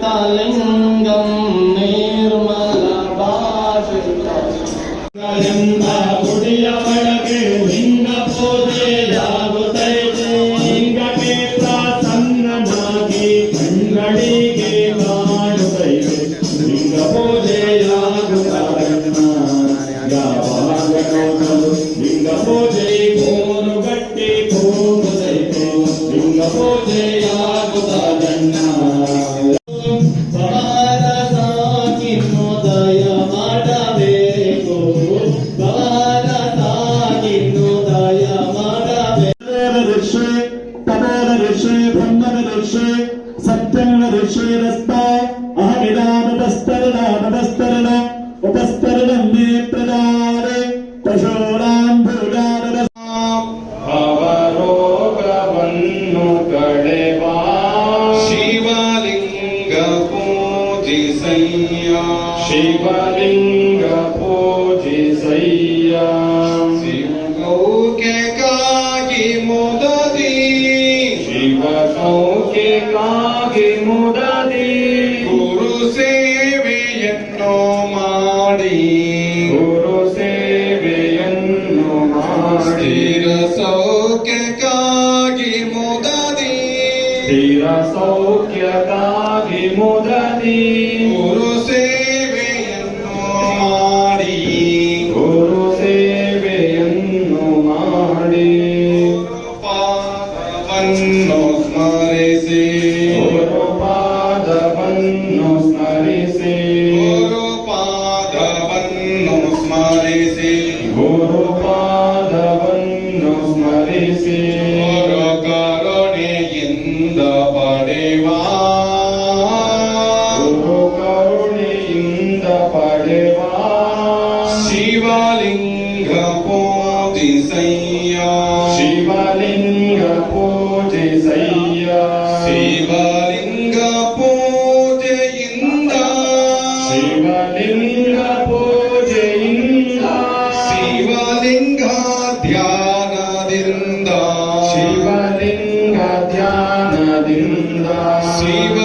تَعْلِمُونَ శివలింగ పూజిసయ్యా శివకే కాగి ముదది శివకే కాగి ముదది గురు సేవెಯನ್ನು ಮಾಡಿ ಗುರು ಸೇವೆಯನ್ನು ಮಾಡಿ ಸೌಖ್ಯಕ್ಕಾಗಿ ಮುದದಿ ಸ್ಥಿರ ಸೌಖ್ಯಕ್ಕಾಗಿ ಮುದದಿ ಗುರು ಸೇವೆ Shiva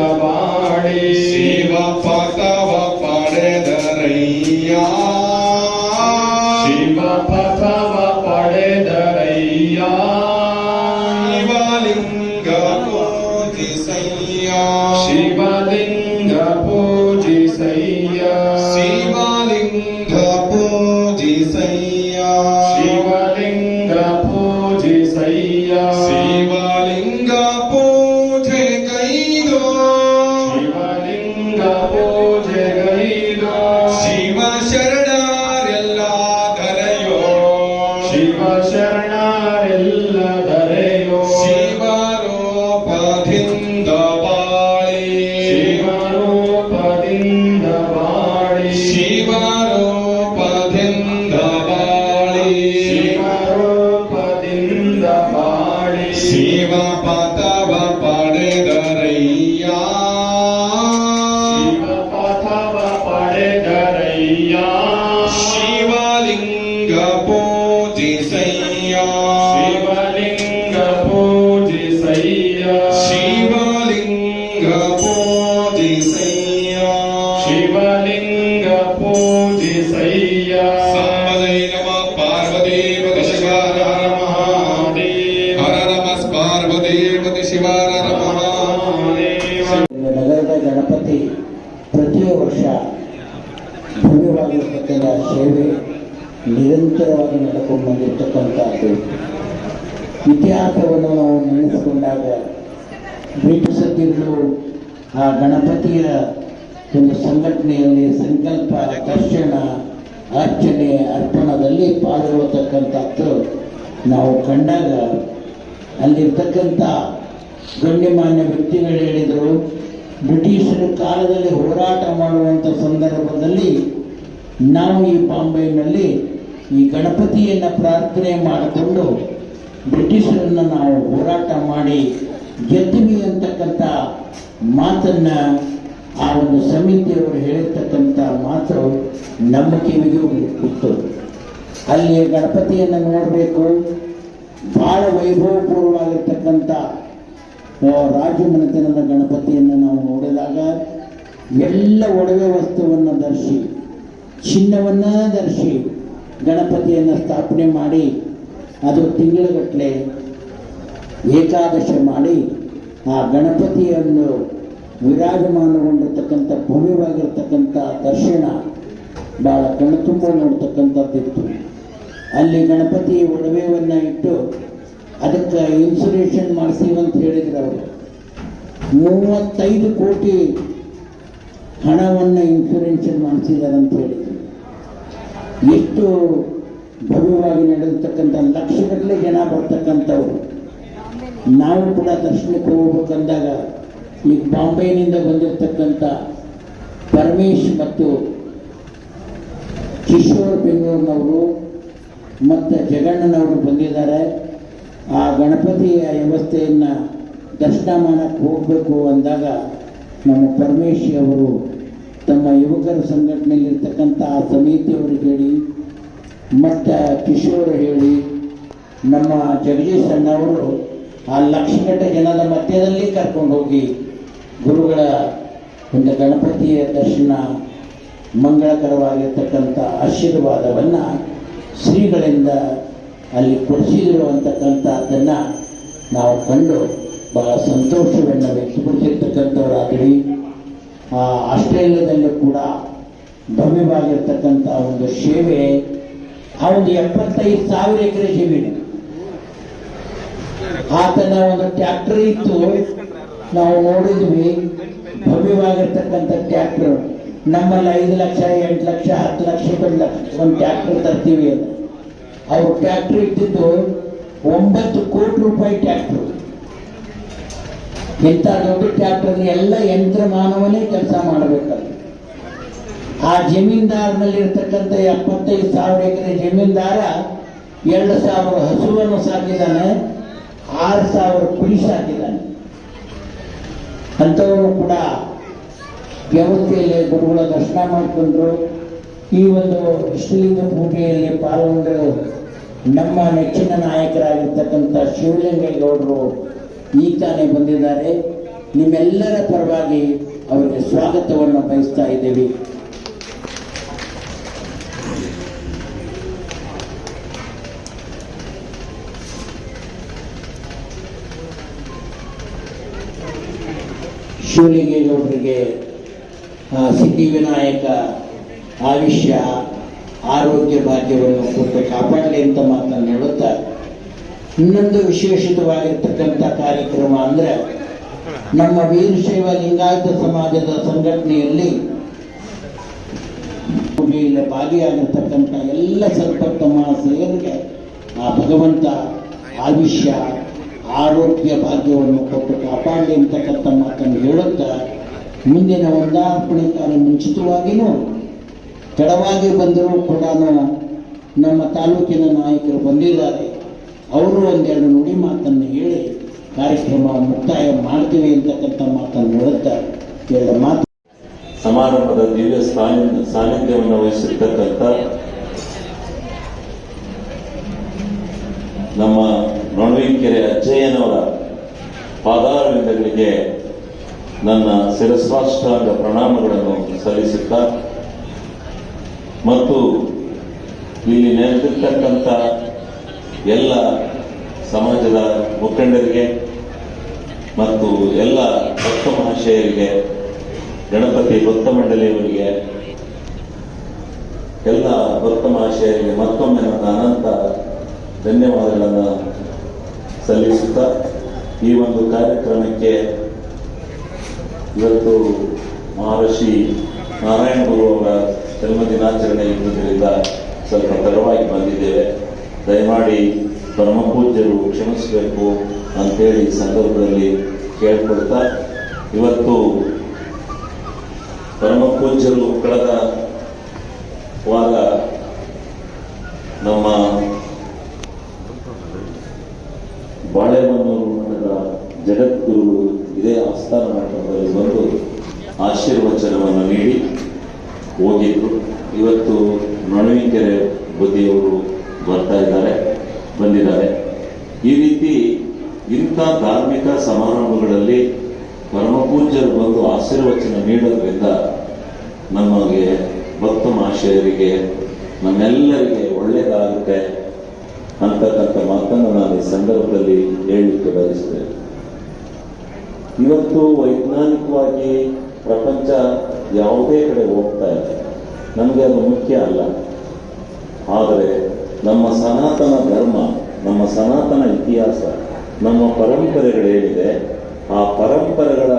Shabbat. ಗಣಪತಿ ನಗರದ ಗಣಪತಿ ಪ್ರತಿ ವರ್ಷ ಭವ್ಯವಾಗಿರ್ತಕ್ಕಂಥ ಸೇವೆ ನಿರಂತರವಾಗಿ ನಡ್ಕೊಂಡು ಬಂದಿರತಕ್ಕಂಥದ್ದು ಇತಿಹಾಸವನ್ನು ನಾವು ನೆನೆಸಿಕೊಂಡಾಗ ಬ್ರಿಟಿಷರು ಆ ಗಣಪತಿಯ ಒಂದು ಸಂಘಟನೆಯಲ್ಲಿ ಸಂಕಲ್ಪ, ದರ್ಶನ, ಅರ್ಚನೆ, ಅರ್ಪಣದಲ್ಲಿ ಪಾಲ್ಗೊಳ್ಳತಕ್ಕಂಥದ್ದು ನಾವು ಕಂಡಾಗ ಅಲ್ಲಿರ್ತಕ್ಕಂಥ ಗಣ್ಯಮಾನ್ಯ ವ್ಯಕ್ತಿಗಳು ಹೇಳಿದರು, ಬ್ರಿಟಿಷರ ಕಾಲದಲ್ಲಿ ಹೋರಾಟ ಮಾಡುವಂಥ ಸಂದರ್ಭದಲ್ಲಿ ನಾವು ಈ ಬಾಂಬೆನಲ್ಲಿ ಈ ಗಣಪತಿಯನ್ನು ಪ್ರಾರ್ಥನೆ ಮಾಡಿಕೊಂಡು ಬ್ರಿಟಿಷರನ್ನು ನಾವು ಹೋರಾಟ ಮಾಡಿ ಗೆದ್ದಿವಿ ಅಂತಕ್ಕಂಥ ಮಾತನ್ನು ಆ ಒಂದು ಸಮಿತಿಯವರು ಹೇಳಿರ್ತಕ್ಕಂಥ ಮಾತು ನಮ್ಮ ಕಿವಿಗೂ ಇತ್ತು ಅಲ್ಲಿ ಗಣಪತಿಯನ್ನು ನೋಡಬೇಕು. ಬಹಳ ವೈಭವಪೂರ್ವವಾಗಿರ್ತಕ್ಕಂಥ ರಾಜಮನೆತನದ ಗಣಪತಿಯನ್ನು ನಾವು ನೋಡಿದಾಗ ಎಲ್ಲ ಒಡವೆ ವಸ್ತುವನ್ನು ಧರಿಸಿ, ಚಿನ್ನವನ್ನ ಧರಿಸಿ ಗಣಪತಿಯನ್ನು ಸ್ಥಾಪನೆ ಮಾಡಿ, ಅದು ತಿಂಗಳುಗಟ್ಟಲೆ ಏಕಾದಶಿ ಮಾಡಿ, ಆ ಗಣಪತಿಯನ್ನು ವಿರಾಜಮಾನಗೊಂಡಿರ್ತಕ್ಕಂಥ, ಭವ್ಯವಾಗಿರ್ತಕ್ಕಂಥ ದರ್ಶನ ಭಾಳ ಕಣ್ತುಂಬ ನೋಡ್ತಕ್ಕಂಥದ್ದಿತ್ತು. ಅಲ್ಲಿ ಗಣಪತಿ ಒಡವೆಯನ್ನು ಇಟ್ಟು ಅದಕ್ಕೆ ಇನ್ಸುರೇಷನ್ ಅಂತ ಹೇಳಿದ್ರು ಅವರು. ಮೂವತ್ತೈದು ಕೋಟಿ ಹಣವನ್ನು ಇನ್ಸುರೆನ್ಷನ್ ಮಾಡಿಸಿದ್ದಾರೆ ಅಂತ ಹೇಳಿದ್ರು. ಎಷ್ಟು ಭವ್ಯವಾಗಿ ನಡೆದಿರ್ತಕ್ಕಂಥ ಲಕ್ಷಗಟ್ಟಲೆ ಜನ ಬರ್ತಕ್ಕಂಥವ್ರು. ನಾವು ಕೂಡ ದರ್ಶನಕ್ಕೆ ಹೋಗ್ಬೇಕಂದಾಗ ಈಗ ಬಾಂಬೆನಿಂದ ಬಂದಿರತಕ್ಕಂಥ ಪರಮೇಶ್ ಮತ್ತು ಕಿಶೋರ್ ಬೆಂಗಳೂರಿನವರು ಮತ್ತು ಜಗಣ್ಣನವರು ಗಣಪತಿಯ ವ್ಯವಸ್ಥೆಯನ್ನು ದರ್ಶನ ಮಾಡಕ್ಕೆ ಹೋಗಬೇಕು ಅಂದಾಗ ನಮ್ಮ ಪರಮೇಶ್ ಅವರು ತಮ್ಮ ಯುವಕರ ಸಂಘಟನೆಯಲ್ಲಿರ್ತಕ್ಕಂಥ ಆ ಸಮಿತಿಯವರಿಗೆ ಹೇಳಿ, ಮತ್ತು ಕಿಶೋರ್ ಹೇಳಿ, ನಮ್ಮ ಜಗದೀಶ್ ಅಣ್ಣವರು ಆ ಲಕ್ಷಗಟ್ಟ ಜನದ ಮಧ್ಯದಲ್ಲಿ ಕರ್ಕೊಂಡು ಹೋಗಿ ಗುರುಗಳ ಒಂದು ಗಣಪತಿಯ ದರ್ಶನ ಮಂಗಳಕರವಾಗಿರ್ತಕ್ಕಂಥ ಆಶೀರ್ವಾದವನ್ನು ಶ್ರೀಗಳಿಂದ ಅಲ್ಲಿ ಕೊಡಿಸಿದರು ಅಂತಕ್ಕಂಥದ್ದನ್ನು ನಾವು ಕಂಡು ಬಹಳ ಸಂತೋಷವನ್ನು ವ್ಯಕ್ತಪಡಿಸಿರ್ತಕ್ಕಂಥವರಾಗಲಿ ಆಸ್ಟ್ರೇಲಿಯಾದಲ್ಲೂ ಕೂಡ ಭವ್ಯವಾಗಿರ್ತಕ್ಕಂಥ ಒಂದು ಸೇವೆ, ಆ ಒಂದು ಎಪ್ಪತ್ತೈದು ಸಾವಿರ ಎಕರೆ ಜಮೀನು. ಆತನ ಒಂದು ಟ್ರ್ಯಾಕ್ಟರ್ ಇತ್ತು. ನಾವು ನೋಡಿದ್ವಿ, ಭವ್ಯವಾಗಿರ್ತಕ್ಕಂಥ ಟ್ರ್ಯಾಕ್ಟರ್ ನಮ್ಮಲ್ಲಿ ಐದು ಲಕ್ಷ, ಎಂಟು ಲಕ್ಷ, ಹತ್ತು ಲಕ್ಷ ಒಂದು ಟ್ರ್ಯಾಕ್ಟರ್ ತರ್ತೀವಿ ಅಂತ. ಅವ್ರು ಫ್ಯಾಕ್ಟ್ರಿ ಇಟ್ಟಿದ್ದು ಒಂಬತ್ತು ಕೋಟಿ ರೂಪಾಯಿ ಟ್ಯಾಕ್ಟ್ರು ಇಂಥ ದೊಡ್ಡ ಟ್ಯಾಕ್ಟರ್ ಎಲ್ಲ ಯಂತ್ರ ಮಾನವನೇ ಕೆಲಸ ಮಾಡಬೇಕಲ್ಲ ಆ ಜಮೀನ್ದಾರನಲ್ಲಿ ಇರ್ತಕ್ಕಂಥ ಎಪ್ಪತ್ತೈದು ಸಾವಿರ ಎಕರೆ ಜಮೀನ್ದಾರ ಎರಡು ಸಾವಿರ ಹಸುವನ್ನು ಸಾಕಿದ್ದಾನೆ, ಆರು ಸಾವಿರ ಕುರಿ ಸಾಕಿದ್ದಾನೆ. ಅಂಥವರು ಕೂಡ ವ್ಯವಸ್ಥೆಯಲ್ಲಿ ಗುರುಗಳ ದರ್ಶನ ಮಾಡಿಕೊಂಡ್ರು. ಈ ಒಂದು ಇಷ್ಟಲಿಂಗ ಪೂಜೆಯಲ್ಲಿ ಪಾಲ್ಗೊಂಡು ನಮ್ಮ ನೆಚ್ಚಿನ ನಾಯಕರಾಗಿರ್ತಕ್ಕಂಥ ಶಿವಲಿಂಗೇಗೌಡರು ಈಗ ತಾನೇ ಬಂದಿದ್ದಾರೆ. ನಿಮ್ಮೆಲ್ಲರ ಪರವಾಗಿ ಅವರಿಗೆ ಸ್ವಾಗತವನ್ನು ಬಯಸ್ತಾ ಇದ್ದೇವೆ. ಶಿವಲಿಂಗೇಗೌಡರಿಗೆ ಸಿದ್ಧಿ ಸಿದ್ಧಿವಿನಾಯಕ ಆಯುಷ್ಯ ಆರೋಗ್ಯ ಭಾಗ್ಯವನ್ನು ಕೊಟ್ಟು ಕಾಪಾಡಲಿ ಅಂತ ಮಾತನ್ನು ಹೇಳುತ್ತಾ, ಇನ್ನೊಂದು ವಿಶೇಷಿತವಾಗಿರ್ತಕ್ಕಂಥ ಕಾರ್ಯಕ್ರಮ ಅಂದ್ರೆ ನಮ್ಮ ವೀರಶೈವ ಲಿಂಗಾಯತ ಸಮಾಜದ ಸಂಘಟನೆಯಲ್ಲಿ ಭಾಗಿಯಾಗಿರ್ತಕ್ಕಂಥ ಎಲ್ಲ ಸಂಪತ್ತ ಮಹಾಶಯರಿಗೆ ಆ ಭಗವಂತ ಆಯುಷ್ಯ, ಆರೋಗ್ಯ ಭಾಗ್ಯವನ್ನು ಕೊಟ್ಟು ಕಾಪಾಡಲಿ ಅಂತಕ್ಕಂಥ ಮಾತನ್ನು ಹೇಳುತ್ತಾ, ಮುಂದಿನ ಒಂದಾರ್ಪಣೆ ಕಾರ್ಯ ಮುಂಚಿತವಾಗಿಯೂ ತಡವಾಗಿ ಬಂದರೂ ಕೂಡ ನಮ್ಮ ತಾಲೂಕಿನ ನಾಯಕರು ಬಂದಿದ್ದಾರೆ. ಅವರು ಒಂದೆರಡು ನುಡಿ ಮಾತನ್ನು ಹೇಳಿ ಕಾರ್ಯಕ್ರಮ ಮುಕ್ತಾಯ ಮಾಡ್ತೀವಿ ಅಂತಕ್ಕಂಥ ಮಾತನ್ನು ಹೇಳುತ್ತಾ ಎರಡು ಮಾತು ಸಮಾರಂಭದ ದಿವ್ಯ ಸಾನ್ನಿ- ಸಾನ್ನಿಧ್ಯವನ್ನು ವಹಿಸಿರ್ತಕ್ಕಂಥ ನಮ್ಮ ನೊಣವಿಕೆರೆ ಅಜ್ಜಯ್ಯನವರ ಪಾದಾರವಿಂದಗಳಿಗೆ ನನ್ನ ಶಿರಸ್ವಾಷ್ಟಾಂಗ ಪ್ರಣಾಮಗಳನ್ನು ಸಲ್ಲಿಸುತ್ತಾ ಮತ್ತು ಇಲ್ಲಿ ನೆರೆದಿರ್ತಕ್ಕಂಥ ಎಲ್ಲ ಸಮಾಜದ ಮುಖಂಡರಿಗೆ ಮತ್ತು ಎಲ್ಲ ಭಕ್ತ ಮಹಾಶಯರಿಗೆ, ಗಣಪತಿ ಭಕ್ತ ಮಂಡಳಿಯವರಿಗೆ, ಎಲ್ಲ ಭಕ್ತ ಮಹಾಶಯರಿಗೆ ಮತ್ತೊಮ್ಮೆ ನನ್ನ ಅನಂತ ಧನ್ಯವಾದಗಳನ್ನು ಸಲ್ಲಿಸುತ್ತಾ ಈ ಒಂದು ಕಾರ್ಯಕ್ರಮಕ್ಕೆ ಇವತ್ತು ಮಹರ್ಷಿ ನಾರಾಯಣ ಗುರು ಅವರ ಜನ್ಮದಿನಾಚರಣೆ ಇರುವುದರಿಂದ ಸ್ವಲ್ಪ ತಡವಾಗಿ ಬಂದಿದ್ದೇವೆ. ದಯಮಾಡಿ ಪರಮ ಪೂಜ್ಯರು ಕ್ಷಮಿಸಬೇಕು ಅಂತೇಳಿ ಸಂದರ್ಭದಲ್ಲಿ ಕೇಳ್ಕೊಳ್ತಾ, ಇವತ್ತು ಪರಮ ಪೂಜ್ಯರು ಕಳೆದ ವಾರ ನಮ್ಮ ಬಾಳೆಮನ್ನೂರು ಮಠದ ಜಗದ್ಗುರು ಇದೇ ಆಸ್ಥಾನ ಮಠದಲ್ಲಿ ಬಂದು ಆಶೀರ್ವಚನವನ್ನು ನೀಡಿ ಹೋಗಿದ್ರು. ಇವತ್ತು ನಡುವಿಕೆರೆ ಬುದ್ಧಿಯವರು ಬರ್ತಾ ಇದ್ದಾರೆ, ಬಂದಿದ್ದಾರೆ. ಈ ರೀತಿ ಇಂಥ ಧಾರ್ಮಿಕ ಸಮಾರಂಭಗಳಲ್ಲಿ ಪರಮಪೂಜ್ಯರು ಬಂದು ಆಶೀರ್ವಚನ ನೀಡೋದ್ರಿಂದ ನಮಗೆ ಭಕ್ತ ಮಹಾಶಯರಿಗೆ ನಮ್ಮೆಲ್ಲರಿಗೆ ಒಳ್ಳೆಯದಾಗುತ್ತೆ ಅಂತಕ್ಕಂಥ ಮಾತನ್ನು ನಾನು ಈ ಸಂದರ್ಭದಲ್ಲಿ ಹೇಳಲಿಕ್ಕೆ ಬಯಸ್ತೇನೆ. ಇವತ್ತು ವೈಜ್ಞಾನಿಕವಾಗಿ ಪ್ರಪಂಚ ಯಾವುದೇ ಕಡೆ ಹೋಗ್ತಾ ಇದೆ. ನಮಗೆ ಅದು ಮುಖ್ಯ ಅಲ್ಲ. ಆದರೆ ನಮ್ಮ ಸನಾತನ ಧರ್ಮ, ನಮ್ಮ ಸನಾತನ ಇತಿಹಾಸ, ನಮ್ಮ ಪರಂಪರೆಗಳೇನಿದೆ ಆ ಪರಂಪರೆಗಳ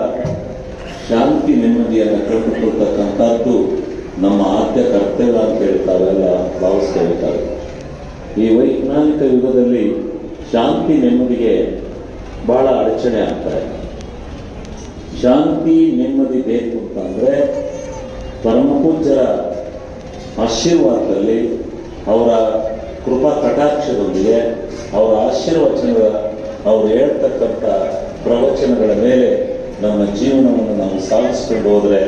ಶಾಂತಿ ನೆಮ್ಮದಿಯನ್ನು ಕಂಡುಕೊಳ್ತಕ್ಕಂಥದ್ದು ನಮ್ಮ ಆದ್ಯ ಕರ್ತವ್ಯ ಅಂತ ಹೇಳಿ ಭಾವಿಸ್ತಾ ಇರ್ತಾರೆ ಈ ವೈಜ್ಞಾನಿಕ ಯುಗದಲ್ಲಿ ಶಾಂತಿ ನೆಮ್ಮದಿಗೆ ಬಹಳ ಅಡಚಣೆ ಆಗ್ತಾ ಇದೆ. ಶಾಂತಿ ನೆಮ್ಮದಿ ಬೇಕು ಅಂತಂದ್ರೆ ಪರಮಪೂಜ್ಯರ ಆಶೀರ್ವಾದದಲ್ಲಿ ಅವರ ಕೃಪಾ ಕಟಾಕ್ಷದೊಂದಿಗೆ ಅವರ ಆಶೀರ್ವಚನಗಳ, ಅವರು ಹೇಳ್ತಕ್ಕಂಥ ಪ್ರವಚನಗಳ ಮೇಲೆ ನಮ್ಮ ಜೀವನವನ್ನು ನಾವು ಸಾಗಿಸ್ಕೊಂಡು ಹೋದರೆ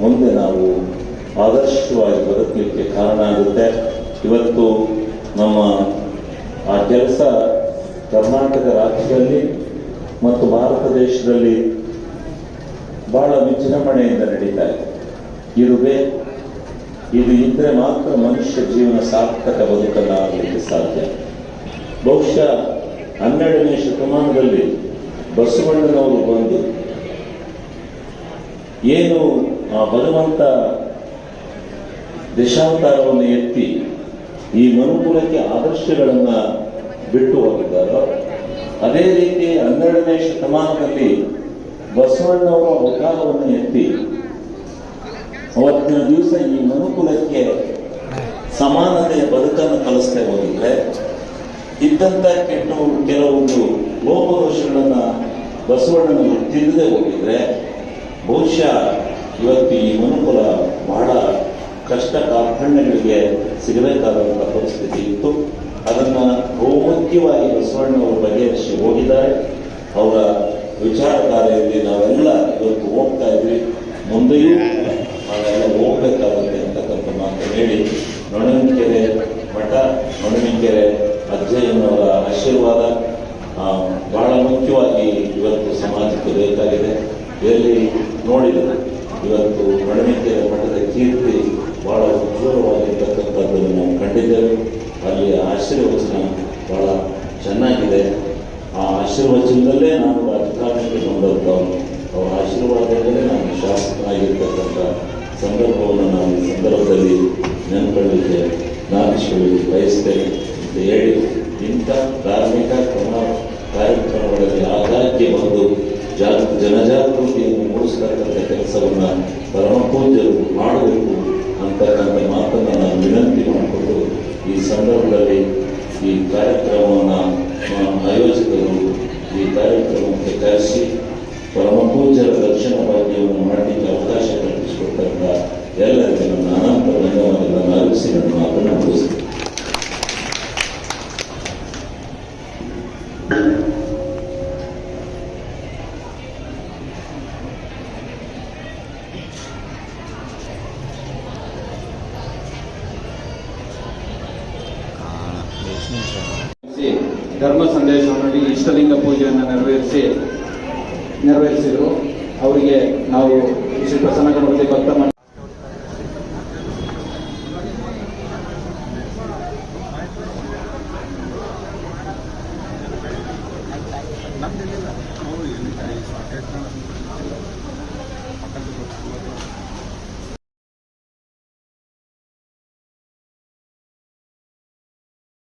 ಮುಂದೆ ನಾವು ಆದರ್ಶವಾಗಿ ಬದುಕಲಿಕ್ಕೆ ಕಾರಣ ಆಗುತ್ತೆ. ಇವತ್ತು ನಮ್ಮ ಆ ಕೆಲಸ ಕರ್ನಾಟಕ ರಾಜ್ಯದಲ್ಲಿ ಮತ್ತು ಭಾರತ ದೇಶದಲ್ಲಿ ಬಹಳ ವಿಜೃಂಭಣೆಯಿಂದ ನಡೀತಾ ಇದೆ. ಇರುವೆ, ಇದು ಇದ್ರೆ ಮಾತ್ರ ಮನುಷ್ಯ ಜೀವನ ಸಾರ್ಥಕ ಬದುಕನ್ನು ಆಗಲಿಕ್ಕೆ ಸಾಧ್ಯ. ಬಹುಶಃ ಹನ್ನೆರಡನೇ ಶತಮಾನದಲ್ಲಿ ಬಸವಣ್ಣನವರು ಬಂದು ಏನು ಆ ಭಗವಂತ ದಶಾವತಾರವನ್ನು ಎತ್ತಿ ಈ ಮನುಕುಲಕ್ಕೆ ಆದರ್ಶಗಳನ್ನು ಬಿಟ್ಟು ಹೋಗಿದ್ದಾರೋ? ಅದೇ ರೀತಿ ಹನ್ನೆರಡನೇ ಶತಮಾನದಲ್ಲಿ ಬಸವಣ್ಣವರ ಅವತಾರವನ್ನು ಎತ್ತಿ ಅವತ್ತಿನ ದಿವಸ ಈ ಮನುಕುಲಕ್ಕೆ ಸಮಾನತೆಯ ಬದುಕನ್ನು ಕಲಿಸ್ತಾ ಹೋಗಿದ್ರೆ, ಇದ್ದಂತ ಕೆಟ್ಟ ಕೆಲವೊಂದು ಲೋಪದೋಷಗಳನ್ನ ಬಸವಣ್ಣನವರು ತಿಳಿದೇ ಹೋಗಿದ್ರೆ, ಬಹುಶಃ ಇವತ್ತು ಈ ಮನುಕುಲ ಬಹಳ ಕಷ್ಟ ಕಾರ್ಖಂಡಗಳಿಗೆ ಸಿಗಬೇಕಾದಂಥ ಪರಿಸ್ಥಿತಿ ಇತ್ತು. ಅದನ್ನ ಬಹುಮುಖ್ಯವಾಗಿ ಬಸವಣ್ಣವರು ಬಗೆಹರಿಸಿ ಹೋಗಿದ್ದಾರೆ. ಅವರ ವಿಚಾರಧಾರೆಯಲ್ಲಿ ನಾವೆಲ್ಲ ಇವತ್ತು ಹೋಗ್ತಾ ಇದ್ವಿ. ಮುಂದೆಯೂ ನಾವೆಲ್ಲ ಹೋಗ್ಬೇಕಾಗುತ್ತೆ ಅಂತಕ್ಕಂಥ ಮಾತು ಹೇಳಿ ನೊಣವಿಕೆರೆ ಮಠ, ನೊಣವಿಕೆರೆ ಅಜ್ಜಯ್ಯನವರ ಆಶೀರ್ವಾದ ಬಹಳ ಮುಖ್ಯವಾಗಿ ಇವತ್ತು ಸಮಾಜಕ್ಕೆ ಬೇಕಾಗಿದೆ. ಎಲ್ಲಿ ನೋಡಿದ ಇವತ್ತು ನೊಣವಿಕೆರೆ ಮಠದ ಕೀರ್ತಿ ಬಹಳ ಉಜ್ವಲವಾಗಿರ್ತಕ್ಕಂಥದ್ದನ್ನು ನಾವು ಕಂಡಿದ್ದೇವೆ. ಅಲ್ಲಿಯ ಆಶೀರ್ವಚನ ಬಹಳ ಚೆನ್ನಾಗಿದೆ. ಆಶೀರ್ವಚನದಲ್ಲೇ ನಾನು ರಾಜಕಾರಣಕ್ಕೆ ಬಂದದ್ದವನು ಅವರ ಆಶೀರ್ವಾದದಲ್ಲೇ ನಾನು ಶಾಸಕನಾಗಿರ್ತಕ್ಕಂಥ ಸಂದರ್ಭವನ್ನು ನಾನು ಈ ಸಂದರ್ಭದಲ್ಲಿ ನೆನಪಡಲಿಕ್ಕೆ ನಾಗೇಶ್ವರಿಗೆ ಬಯಸ್ತೇನೆ ಅಂತ ಹೇಳಿ ಇಂಥ ಧಾರ್ಮಿಕ ಕ್ರಮ ಕಾರ್ಯಕ್ರಮಗಳಲ್ಲಿ ಆಗಾಗ್ಗೆ ಬಂದು ಜಾಗ ಜನಜಾಗೃತಿಯನ್ನು ಮೂಡಿಸ್ತಕ್ಕಂಥ ಕೆಲಸವನ್ನು ಪರಮಪೂಜ್ಯರು ಮಾಡಬೇಕು ಅಂತಕ್ಕಂಥ ಮಾತನ್ನು ನಾನು ವಿನಂತಿ ಮಾಡಿಕೊಂಡು ಈ ಸಂದರ್ಭದಲ್ಲಿ ಈ ಕಾರ್ಯಕ್ರಮವನ್ನು ಆಯೋಜಕರು ಈ ಕಾರ್ಯಕ್ರಮಕ್ಕೆ ಕರೆಸಿ ಪರಮಪೂಜ್ಯರ ದರ್ಶನ ಭಾಗ್ಯವನ್ನು ಮಾಡಲಿಕ್ಕೆ ಅವಕಾಶ ಕಲ್ಪಿಸಿಕೊಟ್ಟಂತ ಎಲ್ಲರಿಗೂ ನನ್ನ ಅನಂತ ಧನ್ಯವಾದಗಳನ್ನು ಅರ್ಪಿಸಿ ನನ್ನ ಮಾತನ್ನು ಮುಗಿಸ್ತೇನೆ ನೆರವೇರಿಸಿ ಧರ್ಮ ಸಂದೇಶವನ್ನು ನೀಡಿ ಇಷ್ಟಲಿಂಗ ಪೂಜೆಯನ್ನು ನೆರವೇರಿಸಿ ನೆರವೇರಿಸಿದರು. ಅವರಿಗೆ ನಾವು ಶ್ರೀ ಪ್ರಸನ್ನ ಗಣಪತಿ ಭಕ್ತ